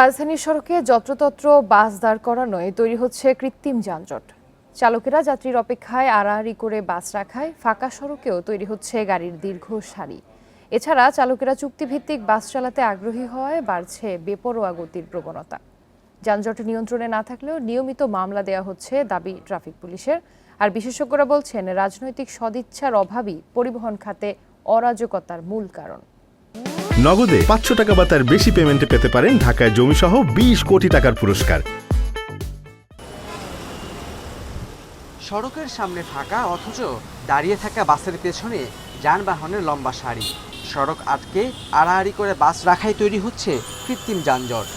রাজধানীর সড়কে যত্রতত্র বাস দাঁড় করানোয় তৈরি হচ্ছে কৃত্রিম যানজট। চালকেরা যাত্রীর অপেক্ষায় আড়াআড়ি করে বাস রাখায় ফাঁকা সড়কেও তৈরি হচ্ছে গাড়ির দীর্ঘ সারি। এছাড়া চালকেরা চুক্তিভিত্তিক বাস চালাতে আগ্রহী হওয়ায় বাড়ছে বেপরোয়া গতির প্রবণতা। যানজট নিয়ন্ত্রণে না থাকলেও নিয়মিত মামলা দেওয়া হচ্ছে দাবি ট্রাফিক পুলিশের। আর বিশেষজ্ঞরা বলছেন, রাজনৈতিক সদিচ্ছার অভাবই পরিবহন খাতে অরাজকতার মূল কারণ। নগদে পাঁচশো টাকা বা তার বেশি পেমেন্টে পেতে পারেন ঢাকায় জমিসহ বিশ কোটি টাকার পুরস্কার। সড়কের সামনে ফাঁকা, অথচ দাঁড়িয়ে থাকা বাসের পেছনে যানবাহনের লম্বা সারি। সড়ক আটকে আড়াআড়ি করে বাস রাখাই তৈরি হচ্ছে কৃত্রিম যানজট।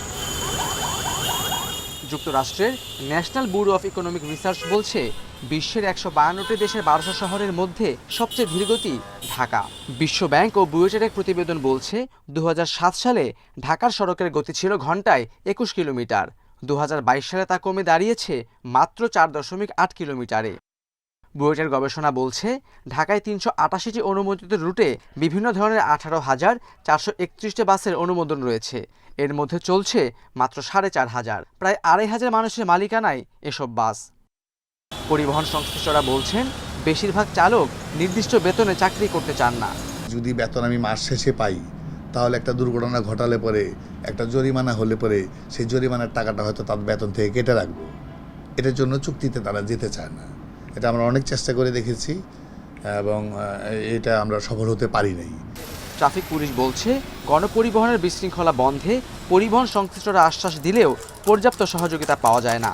যুক্তরাষ্ট্রের national bureau of economic research বলছে বিশ্বের একশো বায়ান্নটি দেশের বারোশো শহরের মধ্যে সবচেয়ে ধীরগতি ঢাকা। বিশ্ব ব্যাংক ও বুয়েটের এক প্রতিবেদন বলছে দু হাজার সাত সালে ঢাকার সড়কের গতি ছিল ঘন্টায় একুশ কিলোমিটার। দু হাজার বাইশ সালে তা কমে দাঁড়িয়েছে মাত্র চার দশমিক আট কিলোমিটারে। বুয়েটের গবেষণা বলছে, ঢাকায় তিনশো আটাশিটি অনুমোদিত রুটে বিভিন্ন ধরনের আঠারো হাজার চারশো একত্রিশটি বাসের অনুমোদন রয়েছে। এর মধ্যে চলছে মাত্র সাড়ে চার হাজার। প্রায় আড়াই হাজার মানুষের মালিকানায় এসব বাস। পরিবহন সংশ্লিষ্টরা বলছেন বেশিরভাগ চালক নির্দিষ্ট বেতনে চাকরি করতে চান না। যদি বেতন আমি মাস শেষে পাই তাহলে একটা দুর্ঘটনা ঘটালে পরে একটা জরিমানা হলে পরে সেই জরিমানার টাকাটা হয়তো তার বেতন থেকে কেটে রাখব। এটার জন্য চুক্তিতে তারা যেতে চায় না। এটা আমরা অনেক চেষ্টা করে দেখেছি এবং এটা আমরা সফল হতে পারি নাই। ট্রাফিক পুলিশ বলছে গণপরিবহনের বিশৃঙ্খলা বন্ধে পরিবহন সংশ্লিষ্টরা আশ্বাস দিলেও পর্যাপ্ত সহযোগিতা পাওয়া যায় না।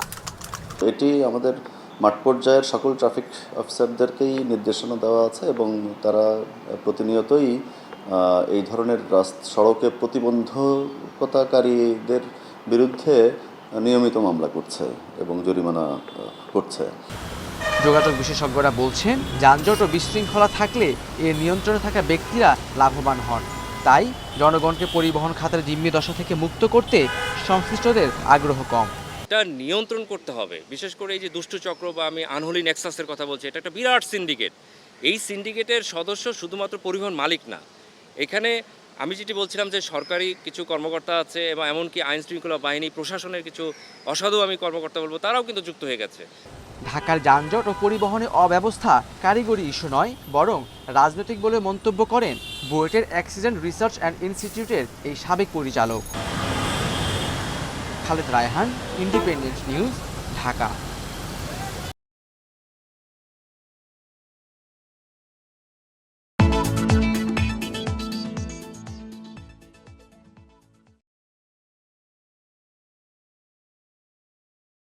এটি আমাদের মাঠ পর্যায়ের সকল ট্রাফিক অফিসারদেরকেই নির্দেশনা দেওয়া আছে এবং তারা প্রতিনিয়তই এই ধরনের সড়কে প্রতিবন্ধকতাকারীদের বিরুদ্ধে নিয়মিত মামলা করছে এবং জরিমানা করছে। যোগাযোগ বিশেষজ্ঞরা বলছেন, যানজট ও বিশৃঙ্খলা থাকলে এর নিয়ন্ত্রণে থাকা ব্যক্তিরা লাভবান হন। তাই জনগণকে পরিবহন খাতের জিম্মি দশা থেকে মুক্ত করতে সংশ্লিষ্টদের আগ্রহ কম। এটা নিয়ন্ত্রণ করতে হবে। বিশেষ করে এই যে দুষ্টু চক্র বা আমি আনহোলি নেক্সাসের কথা বলছি, এটা একটা বিরাট সিন্ডিকেট এই সিন্ডিকেটের সদস্য শুধুমাত্র পরিবহন মালিক না। এখানে আমি যেটি বলছিলাম যে সরকারি কিছু কর্মকর্তা আছে এবং এমনকি আইন শৃঙ্খলা বাহিনী, প্রশাসনের কিছু অসাধু আমি কর্মকর্তা বলব, তারাও কিন্তু যুক্ত হয়ে গেছে। ঢাকার যানজট ও পরিবহনে অব্যবস্থা কারিগরি ইস্যু নয়, বরং রাজনৈতিক বলে মন্তব্য করেন বুয়েটের অ্যাক্সিডেন্ট রিসার্চ অ্যান্ড ইনস্টিটিউটের এই সাবেক পরিচালক। Khaled Raihan independent news Dhaka.